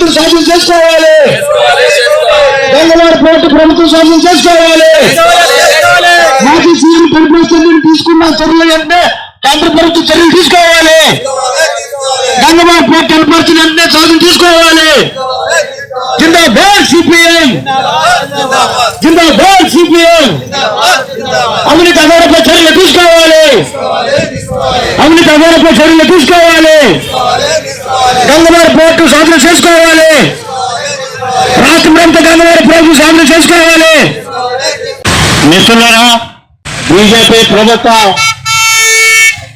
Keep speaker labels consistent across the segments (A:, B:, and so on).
A: ప్రభుత్వం స్వాధీనం చేసుకోవాలి. గంగవారి పోర్టు ప్రభుత్వం స్వాధీనం చేసుకోవాలి. మాజీ సీఎం పరిపాలన తీసుకున్న చర్యలు వెంటనే కేంద్ర ప్రభుత్వం చర్యలు తీసుకోవాలి. గంగవారి పోర్టు ఏర్పరిచిన స్వాధీనం తీసుకోవాలి. జిందాబాద్ సిపిఎం. జిందాబాద్ సిపిఎం. అవినీతి అధికారులపై చర్యలు తీసుకోవాలి. అవినీతి అధికారులపై చర్యలు తీసుకోవాలి. గంగవారి పోర్టు సాధన చేసుకోవాలి. రాష్ట్ర ప్రభుత్వ గంగవారి పోర్టు సాధన చేసుకోవాలి. మిత్రులారా బీజేపీ ప్రభుత్వ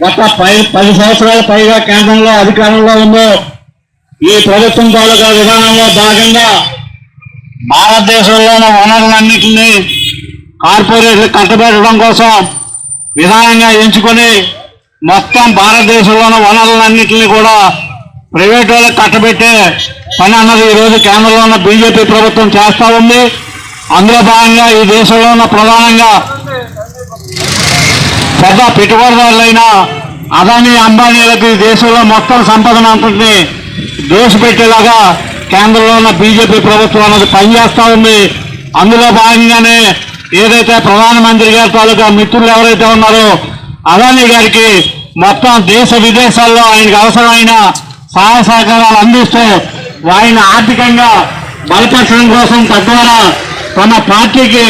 A: గత పై పది సంవత్సరాల పైగా కేంద్రంలో అధికారంలో ఉందో. ఈ ప్రభుత్వం తాలూకా విధానంలో భాగంగా భారతదేశంలోని వనరులన్నింటినీ కార్పొరేట్లు కట్టబెట్టడం కోసం విధానంగా ఎంచుకొని మొత్తం భారతదేశంలోని వనరులన్నింటినీ కూడా ప్రైవేట్ వాళ్ళకి కట్టబెట్టే పని అన్నది ఈరోజు కేంద్రంలో ఉన్న బీజేపీ ప్రభుత్వం చేస్తూ ఉంది. అందులో భాగంగా ఈ దేశంలో ఉన్న ప్రధానంగా పెద్ద పెట్టుబడిదారులైన అదానీ అంబానీలకు ఈ దేశంలో మొత్తం సంపదను అంతటిని దోషపెట్టేలాగా కేంద్రంలో ఉన్న బీజేపీ ప్రభుత్వం అన్నది పనిచేస్తూ ఉంది. అందులో భాగంగానే ఏదైతే ప్రధానమంత్రి గారి తాలూకా మిత్రులు ఎవరైతే ఉన్నారో అదానీ గారికి మొత్తం దేశ విదేశాల్లో ఆయనకు అవసరమైన సహాయ సహకారాలు అందిస్తూ ఆయన ఆర్థికంగా బలపరచడం కోసం తద్వారా తమ పార్టీకి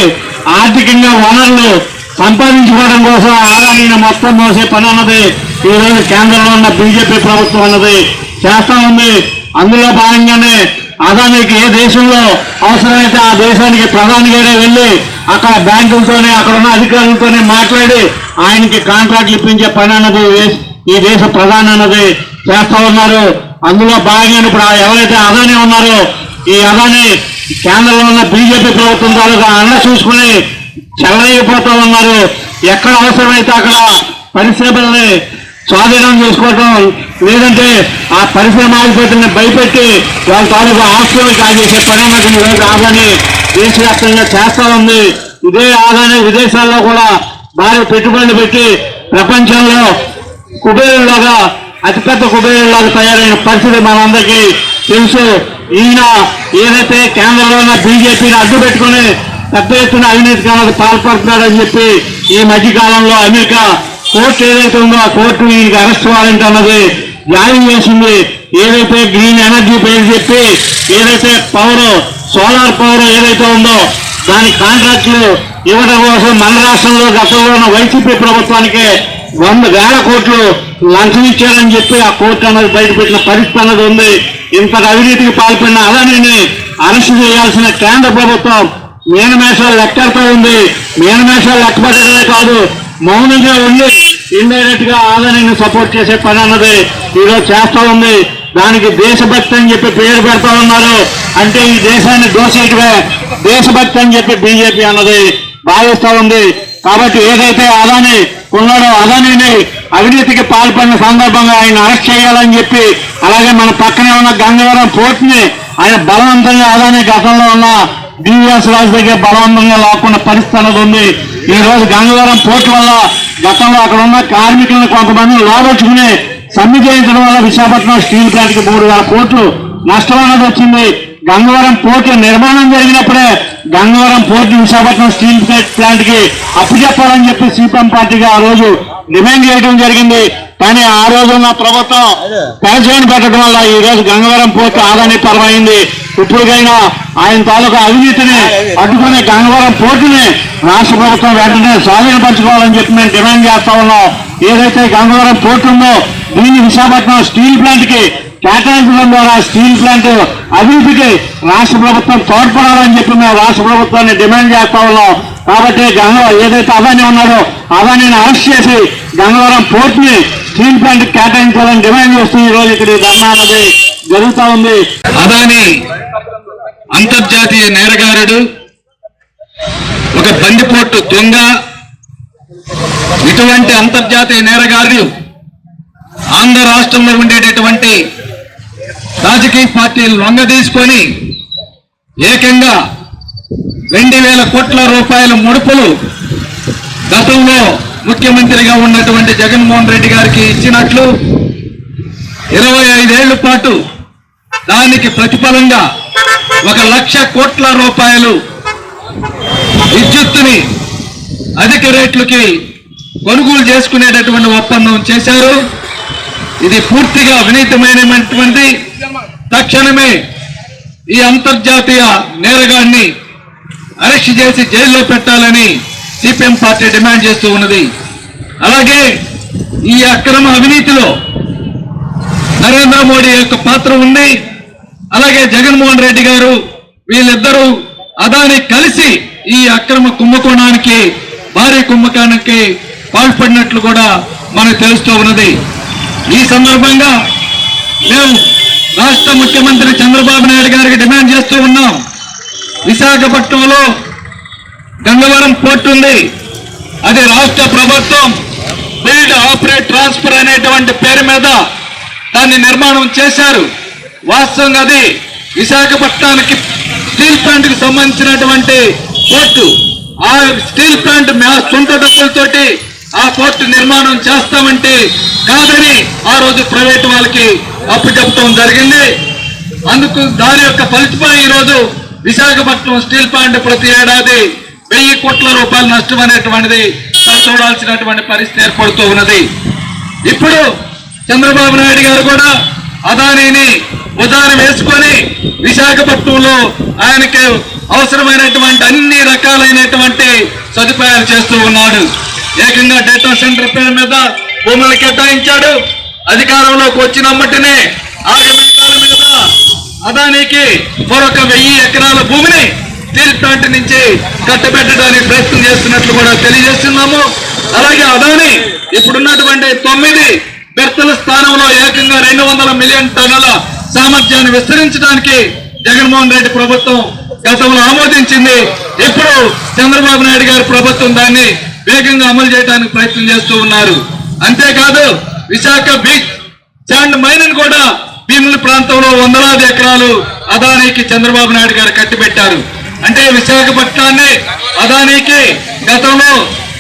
A: ఆర్థికంగా వనరులు సంపాదించుకోవడం కోసం ఆదాయాన్ని మొత్తం మోసే పని అన్నది ఈరోజు కేంద్రంలో ఉన్న బీజేపీ ప్రభుత్వం అన్నది చేస్తా ఉంది. అందులో భాగంగానే అదానికి ఏ దేశంలో అవసరమైతే ఆ దేశానికి ప్రధానిగానే వెళ్ళి అక్కడ బ్యాంకులతోనే అక్కడ ఉన్న అధికారులతోనే మాట్లాడి ఆయనకి కాంట్రాక్ట్లు ఇప్పించే పని అన్నది ఈ- దేశ ప్రధాని అన్నది చేస్తా ఉన్నారు. అందులో భాగంగా ఇప్పుడు ఎవరైతే అదాని ఉన్నారో ఈ అదాని కేంద్రంలో ఉన్న బీజేపీ ప్రభుత్వం తాలూకా అన్న చూసుకుని చెల్లరైపోతూ ఉన్నారు. ఎక్కడ అవసరమైతే అక్కడ పరిశ్రమల్ని స్వాధీనం చేసుకోవటం లేదంటే ఆ పరిశ్రమ ఆగిపోతున్న భయపెట్టి వాళ్ళ తాలూకు ఆస్తులు కాజేసే పని కాదని దేశవ్యాప్తంగా చేస్తా ఉంది. ఇదే ఆదాయం విదేశాల్లో కూడా భారీ పెట్టుబడులు పెట్టి ప్రపంచంలో కుబేరులాగా అతిపెద్ద కుబేరులాగా తయారైన పరిస్థితి మనందరికీ తెలుసు. ఈయన ఏదైతే కేంద్రంలో ఉన్న బీజేపీని అడ్డు పెట్టుకుని పెద్ద ఎత్తున అవినీతికాలకు పాల్పడుతున్నాడని చెప్పి ఈ మధ్యకాలంలో అమెరికా కోర్టు ఏదైతే ఉందో ఆ కోర్టు వీరికి అరెస్ట్ వారెంట్ అన్నది జారీ చేసింది. ఏదైతే గ్రీన్ ఎనర్జీ పేరు చెప్పి ఏదైతే పవర్ సోలార్ పవర్ ఏదైతే ఉందో దాని కాంట్రాక్టులు ఇవ్వడం కోసం మన రాష్ట్రంలో గతంలో ఉన్న వైసీపీ ప్రభుత్వానికి వంద వేల కోట్లు లంచం ఇచ్చారని చెప్పి ఆ కోర్టు అన్నది బయటపెట్టిన పరిస్థితి అన్నది ఉంది. ఇంత అవినీతికి పాల్పడిన అలానే అరెస్ట్ చేయాల్సిన కేంద్ర ప్రభుత్వం మీనమేషాలు లెక్కలతో ఉంది. మీనమేషాలు లెక్క కాదు మౌనంగా ఉండి ఇండైరెక్ట్గా ఆదరణను సపోర్ట్ చేసే పని అన్నది ఈరోజు చేస్తా ఉంది. దానికి దేశభక్తి అని చెప్పి పేరు పెడతా ఉన్నారు. అంటే ఈ దేశాన్ని దోసేయటమే దేశభక్తి అని చెప్పి బీజేపీ అన్నది భావిస్తా ఉంది. కాబట్టి ఏదైతే అదాని ఉన్నాడో అదానిని అవినీతికి పాల్పడిన సందర్భంగా ఆయన అరెస్ట్ చేయాలని చెప్పి అలాగే మన పక్కనే ఉన్న గంగవరం పోర్టుని ఆయన బలవంతంగా అదాని గతంలో ఉన్న బీవీఎస్ రాజు దగ్గర బలవంతంగా లాక్కున్న పరిస్థితి అనేది ఉంది. ఈ రోజు గంగవరం పోర్టు వల్ల గతంలో అక్కడ ఉన్న కార్మికులను కొంతమంది లోబెట్టుకుని సమ్మె చేయించడం వల్ల విశాఖపట్నం స్టీల్ ప్లాంట్కి మూడు వేల కోట్లు నష్టం అనేది వచ్చింది. గంగవరం పోర్టు నిర్మాణం జరిగినప్పుడే గంగవరం పోర్టు విశాఖపట్నం స్టీల్ ప్లాంట్కి అప్పు చెప్పాలని చెప్పి సిపిఎం పార్టీగా ఆ రోజు డిమాండ్ చేయడం జరిగింది. కానీ ఆ రోజు ఉన్న ప్రభుత్వం పెన్షన్ పెట్టడం వల్ల ఈ రోజు గంగవరం పోర్టు ఆదాని పరమైంది. ఇప్పటికైనా ఆయన తాలూకా అవినీతిని అడ్డుకునే గంగవరం పోర్టుని రాష్ట్ర ప్రభుత్వం వెంటనే స్వాధీనపరచుకోవాలని చెప్పి మేము డిమాండ్ చేస్తా ఉన్నాం. ఏదైతే గంగవరం పోర్టు ఉందో దీన్ని విశాఖపట్నం స్టీల్ ప్లాంట్కి కేటాయించడం ద్వారా స్టీల్ ప్లాంట్ అభివృద్ధికి రాష్ట్ర ప్రభుత్వం తోడ్పడాలని చెప్పి మేము రాష్ట్ర ప్రభుత్వాన్ని డిమాండ్ చేస్తా ఉన్నాం. కాబట్టి గంగవరం ఏదైతే అదాని ఉన్నారో అదానిని అరెస్ట్ చేసి గంగవరం పోర్టుని స్టీల్ ప్లాంట్ కేటాయించాలని డిమాండ్ చేస్తూ ఈ రోజు ఇక్కడ ధర్నా అనేది జరుగుతూ ఉంది.
B: అదాని అంతర్జాతీయ నేరగారుడు ఒక బందిపోటు దొంగ ఇటువంటి అంతర్జాతీయ నేరగారుడు ఆంధ్ర రాష్ట్రంలో ఉండేటటువంటి రాజకీయ పార్టీలు లొంగదీసుకొని ఏకంగా రెండు వేల కోట్ల రూపాయల ముడుపులు గతంలో ముఖ్యమంత్రిగా ఉన్నటువంటి జగన్మోహన్ రెడ్డి గారికి ఇచ్చినట్లు ఇరవై ఐదేళ్ళ పాటు
C: దానికి ప్రతిఫలంగా ఒక లక్ష కోట్ల రూపాయలు విద్యుత్తుని అధిక రేట్లకి కొనుగోలు చేసుకునేటటువంటి ఒప్పందం చేశారు. ఇది పూర్తిగా వినీతమైనటువంటి తక్షణమే ఈ అంతర్జాతీయ నేరగాన్ని అరెస్ట్ చేసి జైల్లో పెట్టాలని సిపిఎం పార్టీ డిమాండ్ చేస్తూ ఉన్నది. అలాగే ఈ అక్రమ అవినీతిలో నరేంద్ర మోడీ యొక్క పాత్ర ఉంది. అలాగే జగన్మోహన్ రెడ్డి గారు వీళ్ళిద్దరూ అదాని కలిసి ఈ అక్రమ కుంభకోణానికి భారీ కుంభకోణానికి పాల్పడినట్లు కూడా మనకు తెలుస్తూ ఉన్నది. ఈ సందర్భంగా మేము రాష్ట్ర ముఖ్యమంత్రి చంద్రబాబు నాయుడు గారికి డిమాండ్ చేస్తూ ఉన్నాం. విశాఖపట్నంలో గంగవరం పోర్ట్ ఉంది. అది రాష్ట్ర ప్రభుత్వం బిల్డ్ ఆపరేట్ ట్రాన్స్ఫర్ అనేటువంటి పేరు మీద దాన్ని నిర్మాణం చేశారు. వాస్తవంగా అది విశాఖపట్నానికి స్టీల్ ప్లాంట్కి సంబంధించినటువంటి పోర్టు. ఆ స్టీల్ ప్లాంట్ సొంత డబ్బులతోటి ఆ పోర్టు నిర్మాణం చేస్తామంటే కాదని ఆ రోజు ప్రైవేట్ వాళ్ళకి అప్పు చెప్పడం జరిగింది. అందుకు దాని యొక్క ఫలితమే ఈ రోజు విశాఖపట్నం స్టీల్ ప్లాంట్ ప్రతి ఏడాది వెయ్యి కోట్ల రూపాయల నష్టం అనేటువంటిది చూడాల్సినటువంటి పరిస్థితి ఏర్పడుతూ ఉన్నది. ఇప్పుడు చంద్రబాబు నాయుడు గారు కూడా అదానీని ఉదాహరణ వేసుకొని విశాఖపట్నంలో ఆయనకి అవసరమైనటువంటి అన్ని రకాలైనటువంటి సదుపాయాలు చేస్తూ ఉన్నాడు. ఏకంగా డేటా సెంటర్ పేరు మీద భూములను కేటాయించాడు. అధికారంలోకి వచ్చినమ్మటినే ఆయన ఎకరాల మీద అదానికి మరొక వెయ్యి ఎకరాల భూమిని స్టీల్ ప్లాంట్ నుంచి కట్టబెట్టడానికి ప్రయత్నం చేస్తున్నట్లు కూడా తెలియజేస్తున్నాము. అలాగే అదాని ఇప్పుడున్నటువంటి తొమ్మిది బెర్తల స్థానంలో ఏకంగా రెండు వందల మిలియన్ టన్నుల సామర్థ్యాన్ని విస్తరించడానికి జగన్మోహన్ రెడ్డి ప్రభుత్వం గతంలో ఆమోదించింది. ఇప్పుడు చంద్రబాబు నాయుడు గారి ప్రభుత్వం దాన్ని వేగంగా అమలు చేయడానికి ప్రయత్నం చేస్తూ ఉన్నారు. అంతేకాదు విశాఖ బీచ్ శాండ్ మైన్ కూడా భీముల ప్రాంతంలో వందలాది ఎకరాలు అదానీకి చంద్రబాబు నాయుడు గారు కట్టిపెట్టారు. అంటే విశాఖపట్నాన్ని అదానీకి గతంలో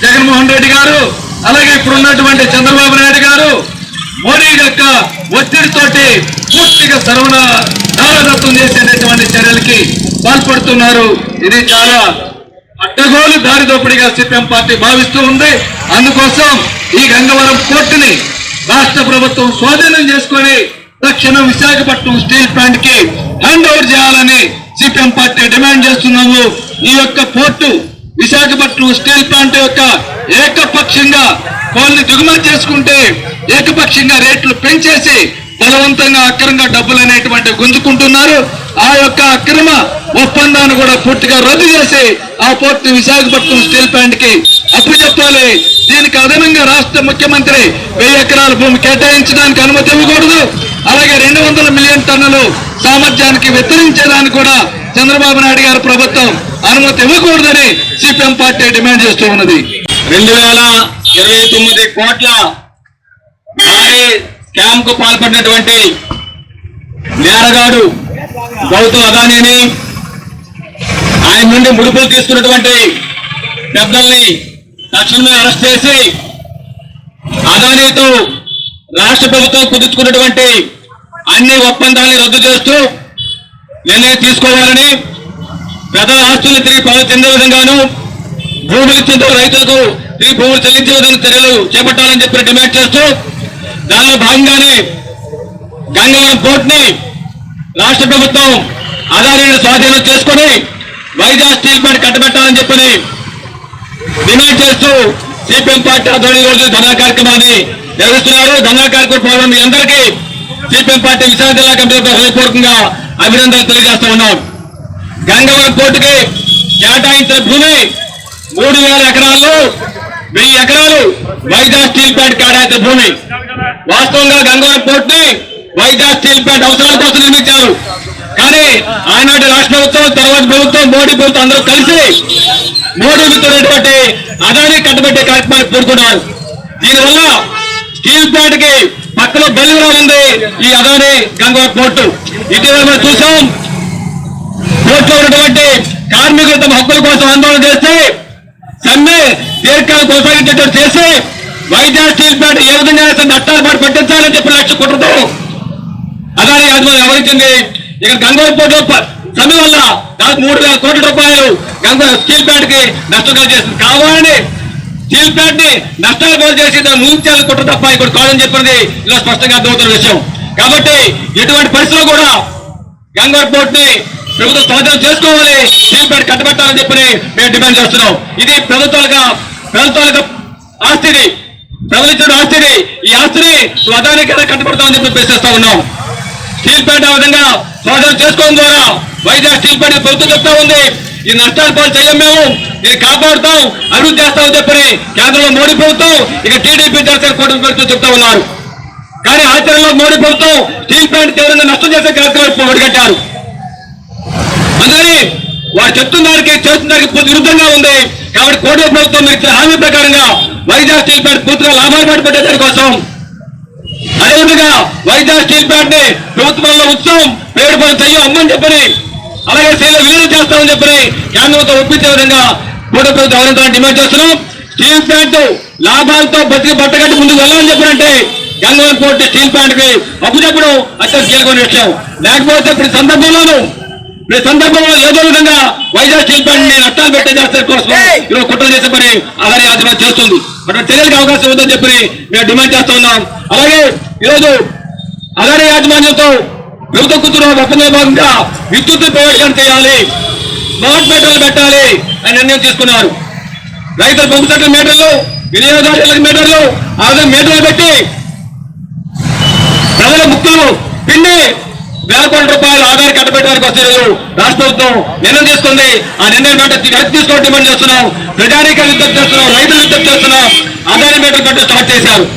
C: జగన్మోహన్ రెడ్డి గారు అలాగే ఇప్పుడున్నటువంటి చంద్రబాబు నాయుడు గారు మోడీ యొక్క ఒత్తిడితోటి పూర్తిగా సర్వన దారదత్తం చేసేటటువంటి చర్యలకి పాల్పడుతున్నారు. ఇది చాలా అడ్డగోలు దారి దోపిడిగా సిపిఎం పార్టీ భావిస్తూ ఉంది. అందుకోసం ఈ గంగవరం పోర్టుని రాష్ట్ర ప్రభుత్వం స్వాధీనం చేసుకొని తక్షణం విశాఖపట్నం స్టీల్ ప్లాంట్కి హ్యాండ్ ఓవర్ చేయాలని సిపిఎం పార్టీ డిమాండ్ చేస్తున్నాము. ఈ యొక్క పోర్టు విశాఖపట్నం స్టీల్ ప్లాంట్ యొక్క ఏకపక్షంగా కోల్ని దిగుమతి చేసుకుంటే ఏకపక్షంగా రేట్లు పెంచేసి బలవంతంగా అక్రంగా డబ్బులు అనేటువంటి గుంజుకుంటున్నారు. ఆ యొక్క అక్రమ ఒప్పందాన్ని కూడా పూర్తిగా రద్దు చేసి ఆ పోర్టు విశాఖపట్నం స్టీల్ ప్లాంట్కి అప్పచెప్పాలి. దీనికి అదనంగా రాష్ట్ర ముఖ్యమంత్రి వెయ్యి ఎకరాల భూమి కేటాయించడానికి అనుమతి ఇవ్వకూడదు. అలాగే రెండు వందల మిలియన్ టన్నులు సామర్థ్యానికి విస్తరించేదానికి కూడా చంద్రబాబు నాయుడు గారి ప్రభుత్వం అనుమతి ఇవ్వకూడదని సిపిఎం పార్టీ డిమాండ్ చేస్తూ ఉన్నది.
B: రెండు వేల ఇరవై తొమ్మిది కోట్ల భారీ స్కామ్కు పాల్పడినటువంటి నేరగాడు గౌతమ్ అదానీని ఆయన నుండి ముడుపులు తీసుకున్నటువంటి పెద్దల్ని తక్షణమే అరెస్ట్ చేసి అదానీతో రాష్ట్ర ప్రభుత్వం కుదుర్చుకున్నటువంటి అన్ని ఒప్పందాలని రద్దు చేస్తూ నిర్ణయం తీసుకోవాలని ప్రజల ఆస్తులు తిరిగి పవన్ చెందే విధంగాను భూములు ఇచ్చిన రైతులకు తిరిగి భూములు చెల్లించే విధంగా చర్యలు చేపట్టాలని చెప్పి డిమాండ్ చేస్తూ దానిలో భాగంగానే గంగవరం పోర్ట్ని రాష్ట్ర ప్రభుత్వం అదానీని స్వాధీనం చేసుకొని వైజాగ్ స్టీల్ ప్లాంట్ కట్టబెట్టాలని చెప్పని డిమాండ్ చేస్తూ సిపిఎం పార్టీ ఆధ్వర్యంలో రోజు ధర్నా కార్యక్రమాన్ని నిర్వహిస్తున్నారు. ధర్నా కార్యక్రమం పాల్గొన్న మీ అందరికీ సిపిఎం పార్టీ విశాఖ జిల్లా కమిటీ హృదయపూర్వకంగా అభినందనలు తెలియజేస్తా ఉన్నాం. గంగవరం పోర్టుకి కేటాయించిన భూమి మూడు వేల ఎకరాల్లో వెయ్యి ఎకరాలు వైజాగ్ స్టీల్ ప్లాంట్ కేటాయించిన భూమి. వాస్తవంగా Gangavaram port Vizag steel plant అవసరాల కోసం నిర్మించారు. కానీ ఆనాటి రాష్ట్ర ప్రభుత్వం తర్వాత ప్రభుత్వం మోడీ ప్రభుత్వం అందరూ కలిసి మోడీ మిత్రులైనటువంటి అదాని కట్టబెట్టే కార్యక్రమాన్ని పూనుకున్నారు. దీనివల్ల స్టీల్ ప్లాంట్కి పక్కన బలిలో ఉంది ఈ అదాని గంగవరం పోర్టు. ఇటీవల మనం చూసాం పోర్టులో ఉన్నటువంటి కార్మికులు తమ హక్కుల కోసం ఆందోళన చేస్తే సమ్మె దీర్ఘకాలం కొనసాగించేటట్టు చేసి వైజాగ్ స్టీల్ ప్లాంట్ ఏ విధంగా నష్టాలు పాటు పట్టించాలని చెప్పి లక్ష్య కుట్రతో అదాని యాజమాన్యం వ్యవహరించింది. ఇక్కడ గంగవరం పోర్టు సమ్మె వల్ల దాదాపు మూడు వేల కోట్ల రూపాయలు గంగ స్టీల్ ప్లాంట్కి నష్టం కలిగేసింది కావాలని స్టీల్ ప్లాంట్ని నష్టాలు పాలు చేసి దాన్ని ముగించాలని కుట్ర తప్ప ఇక్కడ కాదని చెప్పింది ఇలా స్పష్టంగా అర్థమవుతున్న విషయం. కాబట్టి ఎటువంటి పరిస్థితుల్లో కూడా గంగవరం పోర్ట్ని ప్రభుత్వం స్వాధీనం చేసుకోవాలి స్టీల్ ప్లాంట్ కట్టబెట్టాలని చెప్పి మేము డిమాండ్ చేస్తున్నాం. ఇది ప్రభుత్వాలుగా ప్రభుత్వాలుగా ఆస్తిని ప్రజలించిన ఆస్తిని ఈ ఆస్తిని నువ్వు ఎలా కట్టబడతామని చెప్పి ప్రశ్నిస్తా ఉన్నాం. స్టీల్ ప్లాంట్ ఆ విధంగా స్వాధీనం చేసుకోవడం ద్వారా వైజాగ్ స్టీల్ ప్లాంట్ ప్రభుత్వం చెప్తా ఉంది. ఈ నష్టాలు పాలు చేయం మేము ఇది కాపాడుతాం అభివృద్ధి చేస్తామని చెప్పని కేంద్రంలో మోడీ ప్రభుత్వం ఇక టీడీపీ జనసేన కూటమి ప్రభుత్వం చెప్తా ఉన్నారు. కానీ ఆచరణలో మోడీ ప్రభుత్వం స్టీల్ ప్లాంట్ తీవ్రంగా నష్టం చేసే కార్యక్రమం ఒడిగట్టారు అందుకని వారు చెప్తున్న దానికి చేస్తున్న దానికి పూర్తి విరుద్ధంగా ఉంది. కాబట్టి కోటి ప్రభుత్వం మీరు ఇచ్చిన హామీ ప్రకారంగా వైజాగ్ స్టీల్ ప్లాంట్ పూర్తిగా లాభాలు పడిపెట్టే దానికోసం అదేవిధంగా వైజాగ్ స్టీల్ ప్లాంట్ని ప్రభుత్వంలో ఉత్సవం పేరు పని చెయ్యం అమ్మని చెప్పని అలాగే స్టీల్ విలీనం చేస్తామని చెప్పని కేంద్రంతో ఒప్పించే విధంగా కూట ప్రభుత్వం ఎవరైనా డిమాండ్ చేస్తున్నాం. స్టీల్ ప్లాంట్ లాభాలతో బతికి బట్టగట్టి ముందుకు వెళ్ళాలని చెప్పారంటే గంగవరం కోర్టు స్టీల్ ప్లాంట్కి అప్పు చెప్పడం అత్యంత కీలకమైన విషయం. లేకపోతే ప్రతి సందర్భంలోనూ ప్రతి సందర్భంలో ఏదో విధంగా వైజాగ్ స్టీల్ ప్లాంట్ని నష్టాలు పెట్టే చేస్తారు కోసం ఈరోజు కుట్ర చేసే పని అలాగే యాజమాన్యం చేస్తుంది. అటువంటి చర్యలకు అవకాశం ఉందని చెప్పి మేము డిమాండ్ చేస్తా ఉన్నాం. అలాగే ఈరోజు అదాని యాజమాన్యంతో ప్రభుత్వ కూతురు ఒప్పంద భాగంగా విద్యుత్ ప్రైవేటీకరణ చేయాలి. స్మార్ట్ మీటర్లు పెట్టాలి అని నిర్ణయం తీసుకున్నారు. రైతుల పంపు సెట్ల మీటర్లు వినియోగదారుల మీటర్లు ఆ విధంగా మీటర్లు పెట్టి ప్రజల ముక్కులు పిండి వేల కోట్ల రూపాయలు ఆధార్ కట్టబెట్టడానికి వస్తే రాష్ట్ర ప్రభుత్వం నిర్ణయం తీసుకుంది. ఆ నిర్ణయం వెంటనే వెనక్కి తీసుకోవడం డిమాండ్ చేస్తున్నాం. ప్రజానీకాలు విజ్ఞప్తి చేస్తున్నాం. రైతులు విజ్ఞప్తి చేస్తున్నాం. ఆధార్ మీటర్ కట్టు స్టార్ట్ చేశారు.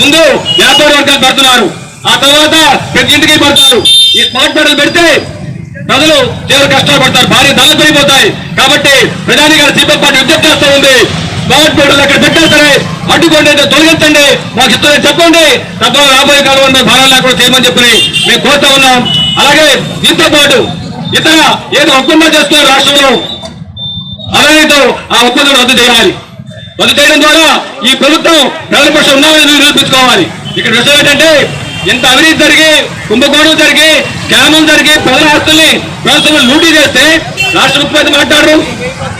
B: ముందు వ్యాపార వర్గాలు పెడుతున్నారు. ఆ తర్వాత ప్రతి ఇంటికి పడుతున్నారు. ఈ స్మార్ట్ మీటర్లు పెడితే ప్రజలు తీవ్ర కష్టాలు పడతారు. భారీ ధరలు పెరిగిపోతాయి. కాబట్టి ప్రధాని గారు సీపీ పార్టీ విజ్ఞప్తి చేస్తూ ఉంది. స్మార్ట్ మీటర్లు అక్కడ పెట్టినా సరే అడ్డుకోండి అంటే తొలగించండి. మాకు ఇష్టం చెప్పండి. తద్వారా రాబోయే కాలంలో మేము భారం లేకుండా చేయమని చెప్పి మేము కోరుతా ఉన్నాం. అలాగే దీంతో పాటు ఇతర ఏదో ఒప్పందం చేస్తున్నారు రాష్ట్రంలో అలాగేతో ఆ ఒప్పందం రద్దు చేయాలి. రద్దు చేయడం ద్వారా ఈ ప్రభుత్వం ప్రజలపక్షం ఉన్నామని నిరూపించుకోవాలి. ఇక్కడ విషయం ఏంటంటే ఇంత అవినీతి జరిగి కుంభకోణం జరిగి స్కాములు జరిగి ప్రజల ఆస్తుల్ని ప్రభుత్వం లూటీ చేస్తే రాష్ట్ర ముఖ్యమంత్రి మాట్లాడరు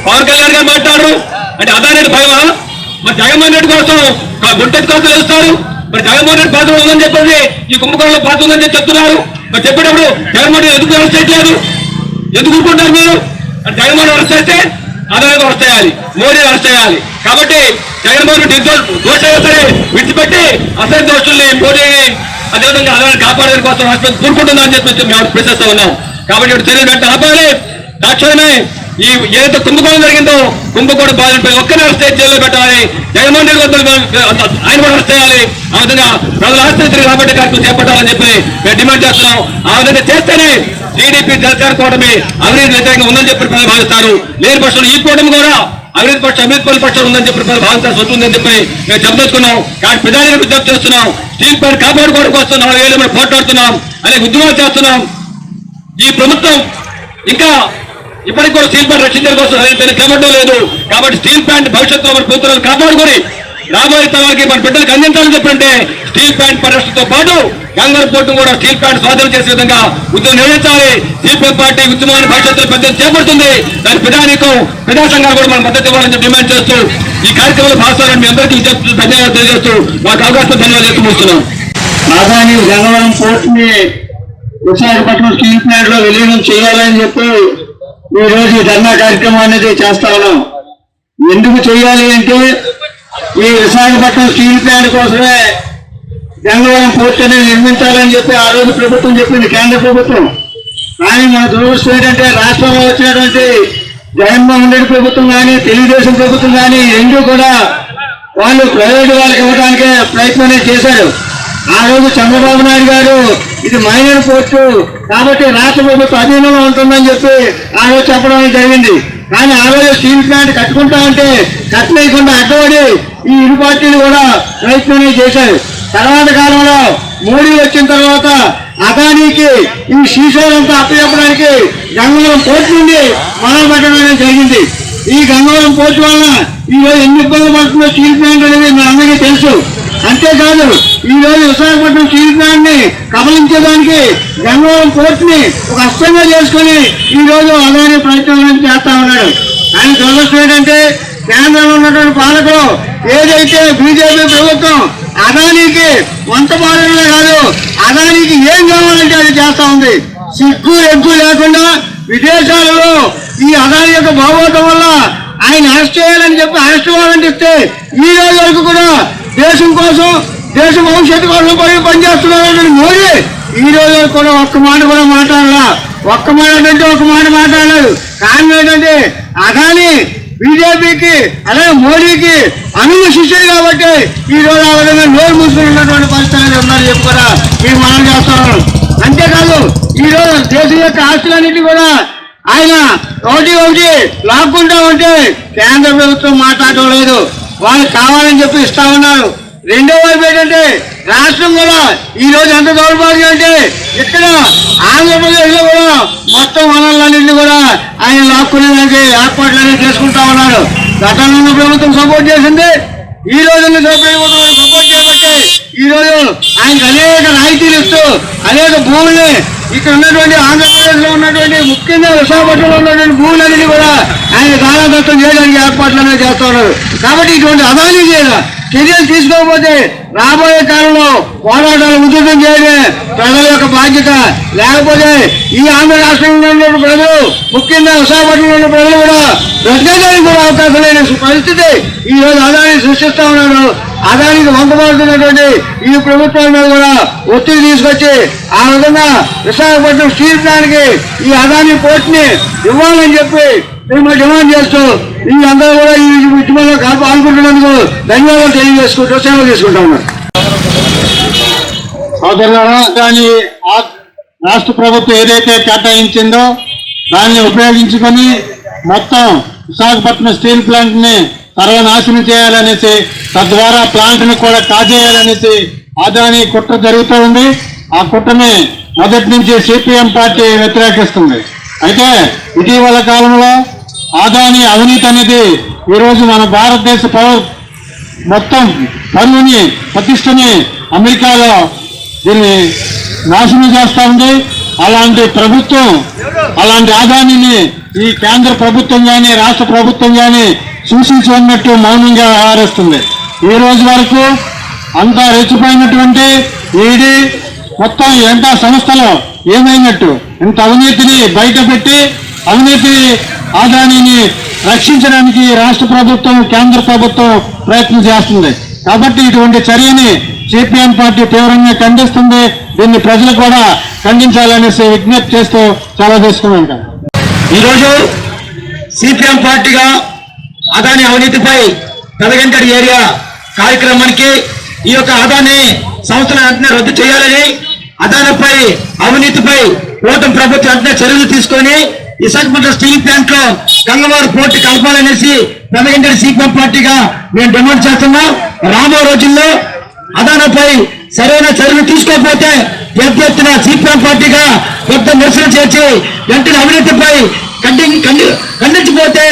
B: పవన్ కళ్యాణ్ గారు మాట్లాడరు. అంటే అదానికి భయమా? మరి జగన్మోహన్ రెడ్డి కోసం గుంటెత్తి కోసం వెళ్తారు మరి జగన్మోహన్ రెడ్డి పాత్ర ఉందని చెప్పేసి ఈ కుంభకోణంలో పాత్ర ఉందని చెప్పి చెప్తున్నారు. మరి చెప్పేటప్పుడు జగన్మోహన్ రెడ్డి ఎందుకు అరెస్ట్ చేయట్లేదు? ఎందుకు ఊరుకుంటారు మీరు? అంటే జగన్మోహన్ అరెస్ట్ చేస్తే ఆదాయం అరెస్ట్ చేయాలి. మోడీ అరెస్ట్ చేయాలి. కాబట్టి జగన్మోహన్ రెడ్డి నిర్దోష దోషైనా విడిచిపెట్టి అసలు దోషుల్ని మోడీని అదేవిధంగా అదాన్ని కాపాడడం కోసం హాస్పిటల్ కూరుకుంటుందని చెప్పి మేము ప్రశ్నిస్తా ఉన్నాం. కాబట్టి ఇప్పుడు చర్యలు వెంట ఆపాలి. తక్షణమే ఈ ఏదైతే కుంభకోణం జరిగిందో కుంభకోణం బాధితులపై ఒక్కనే అరెస్ట్ జైల్లో పెట్టాలి. జగన్మోహన్ రెడ్డి వద్దకు ఆయన కూడా అరెస్ట్ చేయాలి. ఆ విధంగా ప్రజల ఆస్తి తిరిగి రాబట్టే కార్యక్రమం చేపట్టాలని చెప్పి మేము డిమాండ్ చేస్తున్నాం. ఆ విధంగా చేస్తేనే టీడీపీ జనసేన కూటమి అవినీతి వ్యతిరేకంగా ఉందని చెప్పి ప్రజలు భావిస్తారు. లేని పక్షంలో ఈ కూటమి కూడా అవినీతి పక్షం అవినీతి పక్షం ఉందని చెప్పి ప్రజలు భావించాల్సి వస్తుందని చెప్పి మేము చెప్పదలుచుకున్నాం. కానీ ప్రజానికి విజ్ఞప్తి చేస్తున్నాం. స్టీల్ ప్లాంట్ కాపాడుకోవడం కోసం నాలుగు ఏళ్ళు మేము పోట్లాడుతున్నాం అనేక ఉద్యమాలు చేస్తున్నాం. ఈ ప్రభుత్వం ఇంకా ఇప్పటికి కూడా స్టీల్ ప్లాంట్ రక్షించడం కోసం దాన్ని లేదు. కాబట్టి స్టీల్ ప్లాంట్ భవిష్యత్తులో మన కూతురు కాపాడుకొని రాబోయే తరాలకి మన బిడ్డలకు అందించాలని చెప్పంటే స్టీల్ ప్లాంట్ పరిరక్షణతో పాటు గంగర్ పోర్టు కూడా స్టీల్ ప్లాంట్ స్వాధీనం చేసే విధంగా ఉద్యమం నిర్వహించాలి. సిపిఎం పార్టీ ఉద్యమాన్ని భవిష్యత్తులో పెద్ద చేపడుతుంది. దాని ప్రధానికం ప్రజా సంఘాలు కూడా మనం మద్దతు ఇవ్వాలని డిమాండ్ చేస్తూ ఈ కార్యక్రమంలో భాగస్వామ్యం మీ అందరికీ ధన్యవాదాలు తెలియజేస్తూ మాకు అవకాశం ధన్యవాదాలు చెప్పుకుంటున్నాం
D: రాజధాని గంగవరం పోర్టుని విశాఖపట్నం స్టీల్ ప్లాంట్లో విలీనం చేయాలని చెప్పి ఈ రోజు ఈ ధర్నా కార్యక్రమం అనేది చేస్తా ఉన్నాం ఎందుకు చేయాలి అంటే ఈ విశాఖపట్నం స్టీల్ ప్లాంట్ కోసమే గంగవరం పోర్ట్ అనేది నిర్మించాలని చెప్పి ఆ రోజు ప్రభుత్వం చెప్పింది కేంద్ర ప్రభుత్వం. కానీ మన దురదృష్టం ఏంటంటే రాష్ట్రంలో వచ్చినటువంటి జగన్మోహన్ రెడ్డి ప్రభుత్వం కానీ తెలుగుదేశం ప్రభుత్వం కానీ రెండు కూడా వాళ్ళు ప్రైవేటు వాళ్ళకి ఇవ్వడానికే ప్రయత్నం అనేది చేశారు. ఆ రోజు చంద్రబాబు నాయుడు గారు ఇది మైనర్ పోర్టు కాబట్టి రాష్ట్ర ప్రభుత్వం అధీనంలో ఉంటుందని చెప్పి ఆ రోజు చెప్పడం జరిగింది. కానీ ఆ రోజు స్టీల్ ప్లాంట్ కట్టుకుంటామంటే కట్టలేకుండా అడ్డబడి ఈ ఇరు పార్టీలు కూడా ప్రయత్నం చేశారు. తర్వాత కాలంలో మోడీ వచ్చిన తర్వాత అదానికి ఈ శ్రీశైలంతో అప్పచెప్పడానికి గంగవరం పోర్టు నుండి మొదలు పెట్టడం జరిగింది. ఈ గంగవరం పోర్టు వలన ఈరోజు ఎన్ని ఇబ్బందులు పడుతుందో స్టీల్ ప్లాంట్ అనేది మీ అందరికీ తెలుసు. అంతేకాదు ఈ రోజు విశాఖపట్నం స్టీల్ ప్లాంట్ కబలించేదానికి గంగవరం కోర్టుని ఒక అస్త్రంగా చేసుకుని ఈ రోజు అదాని ప్రయత్నం చేస్తా ఉన్నాడు. ఆయన దురదృష్టం ఏంటంటే కేంద్రంలో ఉన్నటువంటి పాలకులు ఏదైతే బీజేపీ ప్రభుత్వం అదానికి వంత పాలనలో కాదు అదానికి ఏం కావాలంటే అది చేస్తా ఉంది. సిగ్గు ఎగ్గు లేకుండా విదేశాలలో ఈ అదాని యొక్క బాగోటం వల్ల ఆయన అరెస్ట్ చేయాలని చెప్పి అరెస్ట్ వారెంట్ ఇస్తే ఈ రోజు వరకు కూడా దేశం కోసం దేశ భవిష్యత్తు కోసం పని పనిచేస్తున్నారు మోడీ. ఈ రోజు కూడా ఒక్క మాట కూడా మాట్లాడలా. ఒక్క మాట అంటే ఒక్క మాట మాట్లాడలేదు. కారణం ఏంటంటే అదాని బీజేపీకి అలాగే మోడీకి అనుగు శిష్యులు కాబట్టి ఈ రోజు ఆ విధంగా నోరు మూసుకున్నటువంటి పరిస్థితులు పరిస్థితి అనేది చెప్పి కూడా మేము మనం చేస్తున్నాం. అంతేకాదు ఈ రోజు దేశం యొక్క ఆస్తులన్నింటినీ కూడా ఆయన ఒకటి ఒకటి లాక్కుంటా ఉంటే కేంద్ర ప్రభుత్వం మాట్లాడటం లేదు. వాళ్ళు కావాలని చెప్పి ఇస్తా ఉన్నారు. రెండో వైపు ఏంటంటే రాష్ట్రం కూడా ఈ రోజు ఎంత దౌర్భాగ్యం అంటే ఇక్కడ ఆంధ్రప్రదేశ్లో కూడా మొత్తం వనరులన్నింటినీ కూడా ఆయన లాక్కునేదానికి ఏర్పాట్లు చేసుకుంటా ఉన్నారు. గతంలో ఉన్న ప్రభుత్వం సపోర్ట్ చేసింది. ఈ రోజు ప్రభుత్వం సపోర్ట్ చేయబట్టి ఈ రోజు ఆయనకు అనేక రాయితీలు ఇస్తూ అనేక భూముల్ని ఇక్కడ ఉన్నటువంటి ఆంధ్రప్రదేశ్లో ఉన్నటువంటి ముఖ్యంగా విశాఖపట్నంలో ఉన్నటువంటి భూములన్నీ కూడా ఆయన దారాదత్తం చేయడానికి ఏర్పాట్లు అనేది చేస్తా ఉన్నారు. కాబట్టి ఇటువంటి అదానీ మీద చర్యలు తీసుకోకపోతే రాబోయే కాలంలో పోరాటాలు ఉధృతం చేయడమే ప్రజల యొక్క బాధ్యత. లేకపోతే ఈ ఆంధ్ర రాష్ట్రంలో ఉన్న ప్రజలు ముఖ్యంగా విశాఖపట్నంలో ఉన్న ప్రజలు కూడా బ్రతకడానికి కూడా అవకాశం లేని పరిస్థితి. ఈ రోజు అదాని సృష్టిస్తా ఉన్నారు. అదానికి వంకబడుతున్నటువంటి ఈ ప్రభుత్వాల మీద కూడా ఒత్తిడి తీసుకొచ్చి ఆ విధంగా విశాఖపట్నం స్టీల్ ప్లాంట్కి ఈ అదాని పోర్ట్ని ఇవ్వాలని చెప్పి మేము డిమాండ్ చేస్తూ ఈ అందరూ కూడా ఈ ఉద్యమంలో కాదు పాల్గొంటున్నందుకు ధన్యవాదాలు తెలియజేసుకుంటూ సేవలు తీసుకుంటా ఉన్నారు రాష్ట్ర ప్రభుత్వం ఏదైతే కేటాయించిందో దాన్ని ఉపయోగించుకొని మొత్తం విశాఖపట్నం స్టీల్ ప్లాంట్ని సర్వనాశనం చేయాలనేసి తద్వారా ప్లాంట్ని కూడా కాజేయాలనేసి అదాని కుట్ర జరుగుతూ ఉంది. ఆ కుట్రని మొదటి నుంచి సిపిఎం పార్టీ వ్యతిరేకిస్తుంది. అయితే ఇటీవల కాలంలో ఆదాని అవినీతి అనేది ఈరోజు మన భారతదేశ మొత్తం పన్నుని ప్రతిష్టని అమెరికాలో దీన్ని నాశనం చేస్తూ ఉంది. అలాంటి ప్రభుత్వం అలాంటి ఆదానిని ఈ కేంద్ర ప్రభుత్వం కానీ రాష్ట్ర ప్రభుత్వం కానీ సూచించి ఉన్నట్టు మౌనంగా వ్యవహరిస్తుంది. ఈ రోజు వరకు అంతా రెచ్చిపోయినటువంటి ఈడీ మొత్తం ఎంత సంస్థలో ఏమైనట్టు ఇంత అవినీతిని బయటపెట్టి అవినీతి ఆదాయాన్ని రక్షించడానికి రాష్ట్ర ప్రభుత్వం కేంద్ర ప్రభుత్వం ప్రయత్నం చేస్తుంది. కాబట్టి ఇటువంటి చర్యని సిపిఎం పార్టీ తీవ్రంగా ఖండిస్తుంది. దీన్ని ప్రజలు కూడా ఖండించాలనేసి విజ్ఞప్తి చేస్తూ చాలా తీసుకున్నాం
E: ఈరోజు సిపిఎం పార్టీగా అదాని అవినీతిపై పెదగంటడి ఏరియా కార్యక్రమానికి ఈ యొక్క అదాని సంస్థను వెంటనే రద్దు చేయాలని అదానిపై అవినీతిపై కూటమి ప్రభుత్వం వెంటనే చర్యలు తీసుకొని విశాఖపట్నం స్టీల్ ప్లాంట్లో గంగవారు పోటీ కలపాలనేసి పెదగంటడి సీపీఎం పార్టీగా మేము డిమాండ్ చేస్తున్నాం. రాబో రోజుల్లో అదానిపై సరైన చర్యలు తీసుకోకపోతే పెద్ద ఎత్తున సీపీఎం పార్టీగా పెద్ద నిరసన చేసి వెంటనే అవినీతిపై ఖండి ఖండి ఖండించిపోతే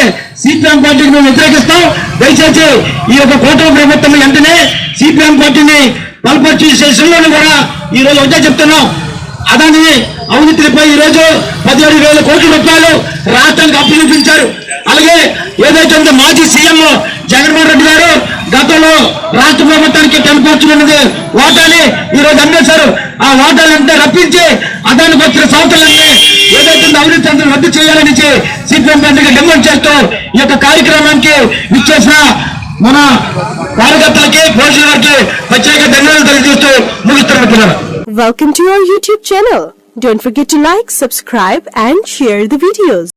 E: సిపిఎం పార్టీకి మేము వ్యతిరేకిస్తాం. దయచేసి ఈ యొక్క కూటమి ప్రభుత్వం వెంటనే సిపిఎం పార్టీని బలపరిచి సెషన్లోని కూడా ఈ రోజు ఒకటే చెప్తున్నాం. అదాని అవినీతిపై ఈ రోజు పదిహేడు వేల కోట్ల రూపాయలు రాష్ట్రానికి అప్పు చూపించారు అలాగే ఏదైతే ఉందో మాజీ సీఎం జగన్మోహన్ రెడ్డి గారు గతంలో రాష్ట్ర ప్రభుత్వానికి టెన్ పర్సెంట్ ఉన్నది వాటాని ఈ రోజు అమ్మేశారు. ఆ వాటాలంతా రప్పించి అదాని వచ్చిన సంస్థలన్నీ ఏదైతే అవినీతి అంతా రద్దు చేయాలని సిపిఎం పార్టీకి డిమాండ్ చేస్తూ ఈ యొక్క కార్యక్రమానికి ఇచ్చేసిన మన కార్యకర్తలకి పోషణ గారికి ప్రత్యేక ధన్యవాదాలు తెలియజేస్తూ ముగిస్తున్నారు
F: Welcome to our YouTube channel. Don't forget to like, subscribe and share the videos.